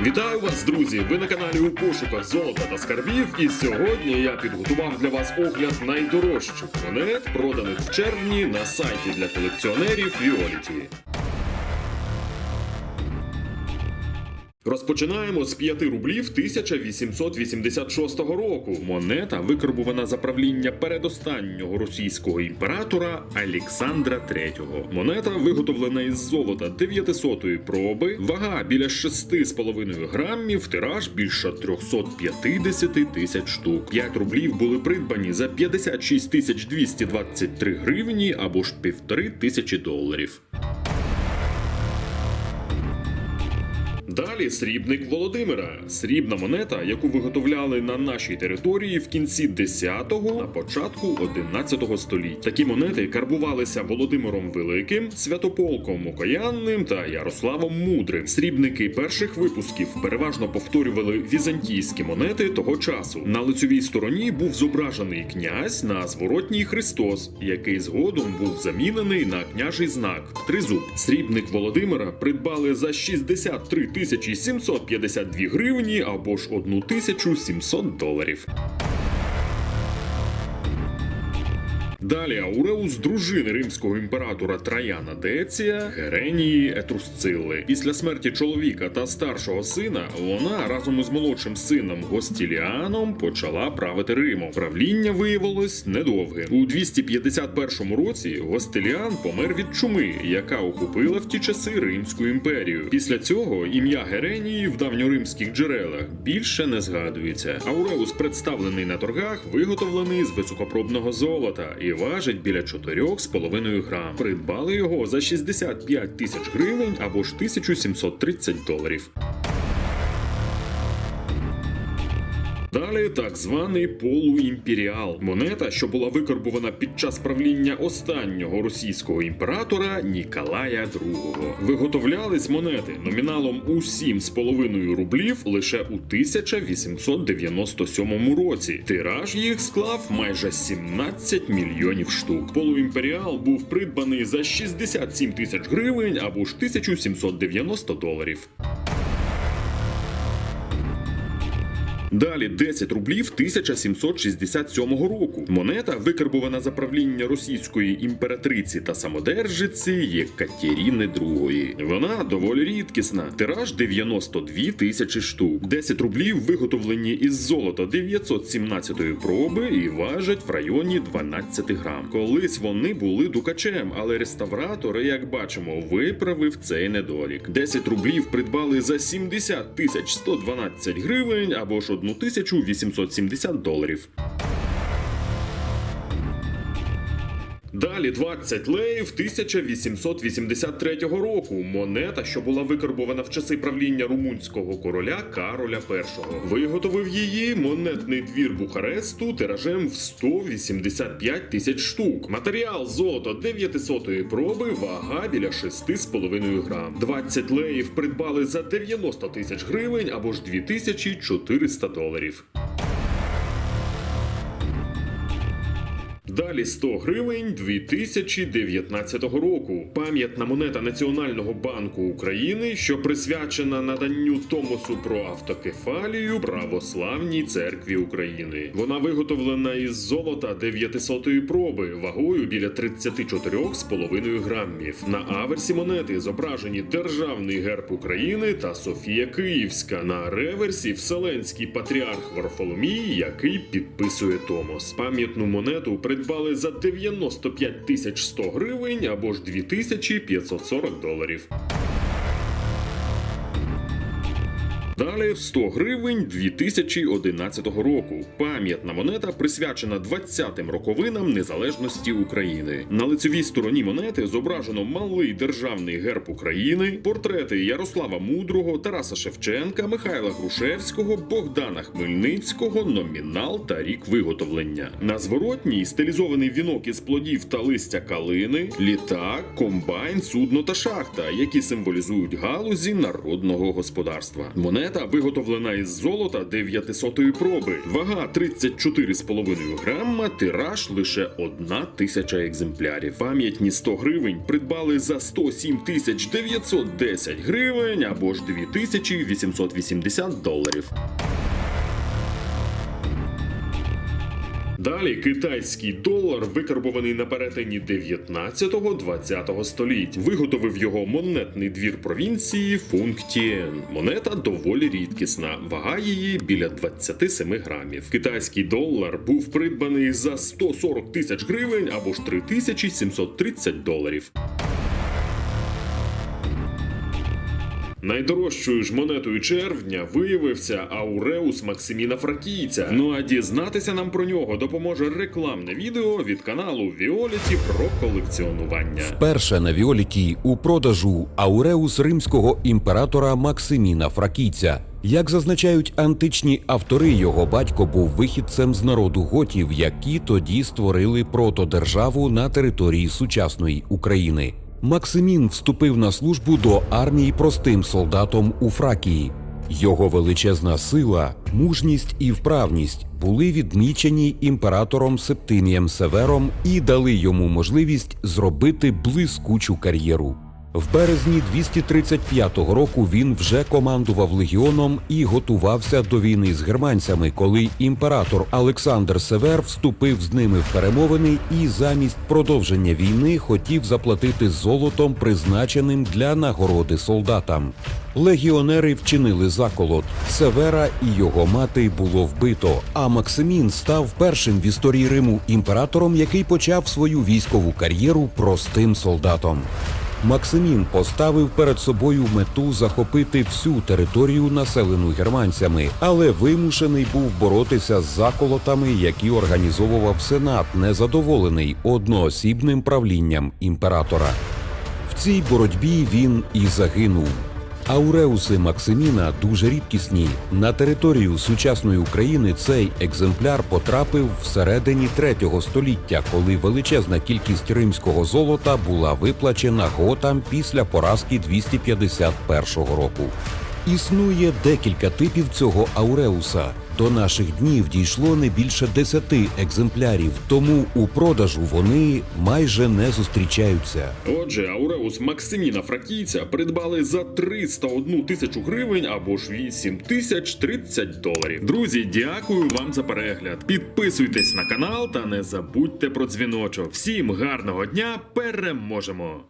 Вітаю вас, друзі! Ви на каналі у пошуках золота та скарбів. І сьогодні я підготував для вас огляд найдорожчих монет, проданих в червні на сайті для колекціонерів Violet. Розпочинаємо з 5 рублів 1886 року. Монета викарбувана за правління передостаннього російського імператора Олександра III. Монета виготовлена із золота 900-ї проби, вага біля 6,5 грамів, тираж більше 350 тисяч штук. 5 рублів були придбані за 56 тисяч 223 гривні або ж півтори тисячі доларів. Далі срібник Володимира. Срібна монета, яку виготовляли на нашій території в кінці 10-го, на початку 11-го століття. Такі монети карбувалися Володимиром Великим, Святополком Окаянним та Ярославом Мудрим. Срібники перших випусків переважно повторювали візантійські монети того часу. На лицьовій стороні був зображений князь на зворотній Христос, який згодом був замінений на княжий знак тризуб. Срібник Володимира придбали за 63 тисячі 752 гривні або ж 1700 доларів. Далі Ауреус дружини римського імператора Траяна Деція Геренії Етрусцили. Після смерті чоловіка та старшого сина вона разом із молодшим сином Гостіліаном почала правити Римом. Правління виявилось недовгим. У 251 році Гостіліан помер від чуми, яка охопила в ті часи Римську імперію. Після цього ім'я Геренії в давньоримських джерелах більше не згадується. Ауреус представлений на торгах, виготовлений з високопробного золота і важить біля 4,5 грам. Придбали його за 65 тисяч гривень або ж 1730 доларів. Далі так званий полуімперіал. Монета, що була викарбувана під час правління останнього російського імператора Ніколая II. Виготовлялись монети номіналом у 7,5 рублів лише у 1897 році. Тираж їх склав майже 17 мільйонів штук. Полуімперіал був придбаний за 67 тисяч гривень або ж 1790 доларів. Далі 10 рублів 1767 року. Монета викарбувана за правління російської імператриці та самодержиці Єкатеріни II. Вона доволі рідкісна. Тираж 92 тисячі штук. 10 рублів виготовлені із золота 917-ї проби і важать в районі 12 грам. Колись вони були дукачем, але реставратор, як бачимо, виправив цей недолік. 10 рублів придбали за 70 тисяч 112 гривень або ж 1870 доларів. Далі 20 леїв 1883 року. Монета, що була викарбована в часи правління румунського короля Кароля І. Виготовив її монетний двір Бухаресту тиражем в 185 тисяч штук. Матеріал золото 900 проби, вага біля 6,5 грам. 20 леїв придбали за 90 тисяч гривень або ж 2400 доларів. Далі 100 гривень 2019 року. Пам'ятна монета Національного банку України, що присвячена наданню Томосу про автокефалію Православній церкві України. Вона виготовлена із золота 900-ї проби, вагою біля 34,5 грамів. На аверсі монети зображені Державний герб України та Софія Київська. На реверсі Вселенський патріарх Варфоломій, який підписує Томос. Пам'ятну монету придбали за 95 тисяч 100 гривень або ж 2540 доларів. Далі 100 гривень 2011 року. Пам'ятна монета присвячена 20-м роковинам незалежності України. На лицевій стороні монети зображено малий державний герб України, портрети Ярослава Мудрого, Тараса Шевченка, Михайла Грушевського, Богдана Хмельницького, номінал та рік виготовлення. На зворотній стилізований вінок із плодів та листя калини, літак, комбайн, судно та шахта, які символізують галузі народного господарства. Монета Монета виготовлена із золота 900 проби. Вага 34,5 грама, тираж лише 1 тисяча екземплярів. Пам'ятні 100 гривень придбали за 107 тисяч 910 гривень або ж 2880 доларів. Далі китайський долар, викарбований на перетині 19-20 століть. Виготовив його монетний двір провінції Функтієн. Монета доволі рідкісна, вага її біля 27 грамів. Китайський долар був придбаний за 140 тисяч гривень або ж 3730 доларів. Найдорожчою ж монетою червня виявився Ауреус Максиміна Фракійця. Ну а дізнатися нам про нього допоможе рекламне відео від каналу Віоліті про колекціонування. Перше на Віоліті у продажу ауреус римського імператора Максиміна Фракійця. Як зазначають античні автори, його батько був вихідцем з народу готів, які тоді створили протодержаву на території сучасної України. Максимін вступив на службу до армії простим солдатом у Фракії. Його величезна сила, мужність і вправність були відмічені імператором Септимієм Севером і дали йому можливість зробити блискучу кар'єру. В березні 235 року він вже командував легіоном і готувався до війни з германцями, коли імператор Олександр Север вступив з ними в перемовини і замість продовження війни хотів заплатити золотом, призначеним для нагороди солдатам. Легіонери вчинили заколот. Севера і його мати було вбито. А Максимін став першим в історії Риму імператором, який почав свою військову кар'єру простим солдатом. Максимін поставив перед собою мету захопити всю територію, населену германцями, але вимушений був боротися з заколотами, які організовував сенат, незадоволений одноосібним правлінням імператора. В цій боротьбі він і загинув. Ауреуси Максиміна дуже рідкісні. На територію сучасної України цей екземпляр потрапив всередині третього століття, коли величезна кількість римського золота була виплачена готам після поразки 251 року. Існує декілька типів цього ауреуса. До наших днів дійшло не більше десяти екземплярів, тому у продажу вони майже не зустрічаються. Отже, Ауреус Максиміна Фракійця придбали за 301 тисячу гривень або ж 8 тисяч 30 доларів. Друзі, дякую вам за перегляд. Підписуйтесь на канал та не забудьте про дзвіночок. Всім гарного дня! Переможемо!